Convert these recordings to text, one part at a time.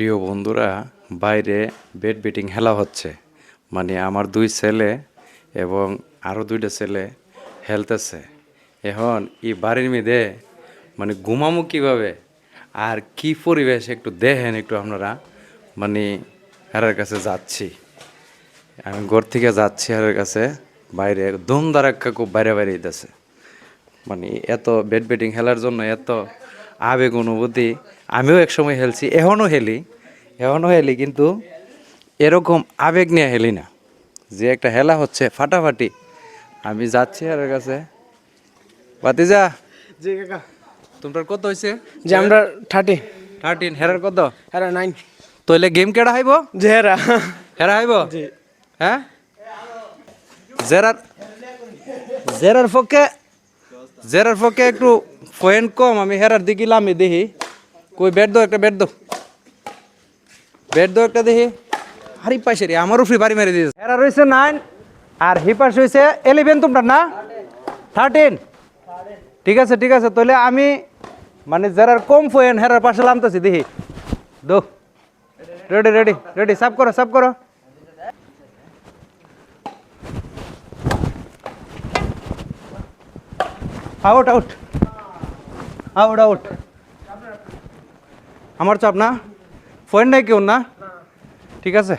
প্রিয় বন্ধুরা, বাইরে বেড বেটিং খেলা হচ্ছে। মানে আমার দুই ছেলে এবং আরও দুইটা ছেলে হেলতেছে। এখন এই বাড়ির মেয়েদে মানে ঘুমামু কীভাবে? আর কি পরিবেশ একটু দেখেন একটু আপনারা। মানে হেরার কাছে যাচ্ছি। আমি ঘর থেকে যাচ্ছি হেরার কাছে। বাইরে দম দারাক্কা খুব বাইরে বাইরে দিতেছে মানে এত বেড বেটিং খেলার জন্য এত আবেগ অনুভূতি আমিও একসময় খেলছি এখনও খেলি এখনও খেলি কিন্তু এরকম আবেগ নিয়ে হেলি না। যে একটা হেলা হচ্ছে ফাটাফাটি। আমি যাচ্ছি আর কাছে। বাতিজা জি কাকা। তোমার কত হয়েছে যে আমরা থার্টি। থার্টিন হেরার কত? হেরা নাইন। তইলে গেম কেডা হাইব? যে হেরা। হেরা হাইব? জি। হ্যাঁ? জেরার জেরার পক্ষে জেরার পক্ষে একটু পয়েন্ট কম, আমি হেরার দিকে লামি দেখি। কই ব্যাট দো একটা ব্যাট দো ব্যাট দো একটা দেখি। হারি পাইছে রে, আমারও ফ্রি বাড়ি মেরে দিয়েছে। হেরা রয়েছে নাইন আর হিপাস হয়েছে এলেভেন তোমরা, না? থার্টিন ঠিক আছে ঠিক আছে, তাহলে আমি মানে যারার কম পয়েন্ট হেরার পাশে লামতেছি, দেখি। দো রেডি রেডি রেডি সাফ করো সাফ করো। Out out. আউট আউট আমার চাপ না? ফোন নাই কেউ না? ঠিক আছে।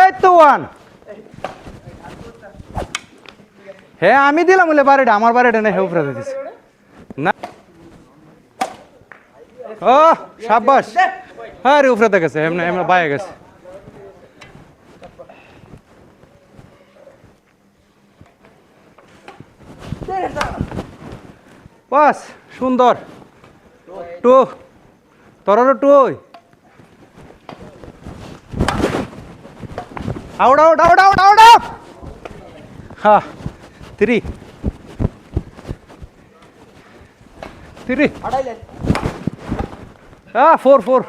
এই তো ওয়ান। হ্যাঁ আমি দিলাম বলে বাড়িটা, আমার বাড়িটা নেই উপরে দিয়েছে না। ও, সাব্বাস। হ্যাঁ রে উপরে গেছে, এমনি এমনি বাইরে গেছে। বাস, সুন্দর। টু তোর two out out out out out out. হ্যাঁ থ্রি। থ্রি। হ্যাঁ ফোর ফোর।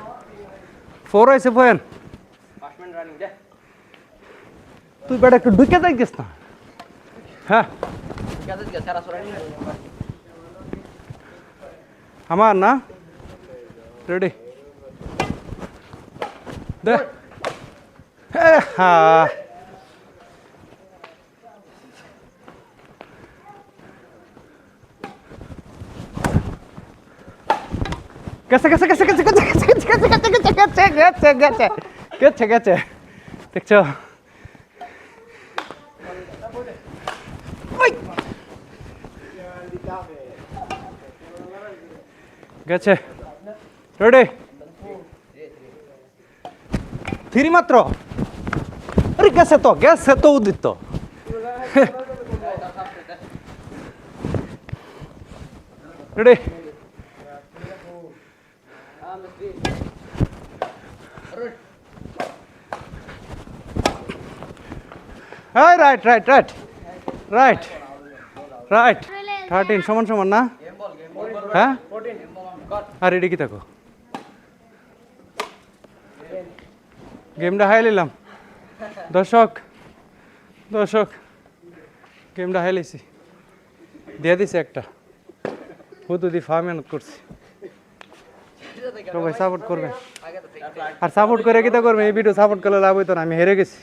ফোর হয়েছে ফোন তুই বেটা একটু ঢুকে যাই গেছ না। হ্যাঁ। আমার না রেডি দে এ, হ্যাঁ গেছে গেছে গেছে গেছে গেছে গেছে গেছে গেছে গেছে গেছে গেছে গেছে গেছে গেছে দেখছ ওই। গেছে। রেডি থ্রি মাত্র। আরে গেছে তো গেছে তো উদিত। রেডি হ্যাঁ right right right right right thirteen সমান সমান না? হ্যাঁ? আর রেডি কি থাকো। গেমটা হাই নিলাম। দর্শক দর্শক গেমটা হাই লিছি দিয়ে দিছে একটা। হুদু দি ফা মেহনত করছি। সবাই সাপোর্ট করবেন। আর সাপোর্ট করে কিতা করবে এই ভিডিও সাপোর্ট করলে লাভ হইতো না, আমি হেরে গেছি।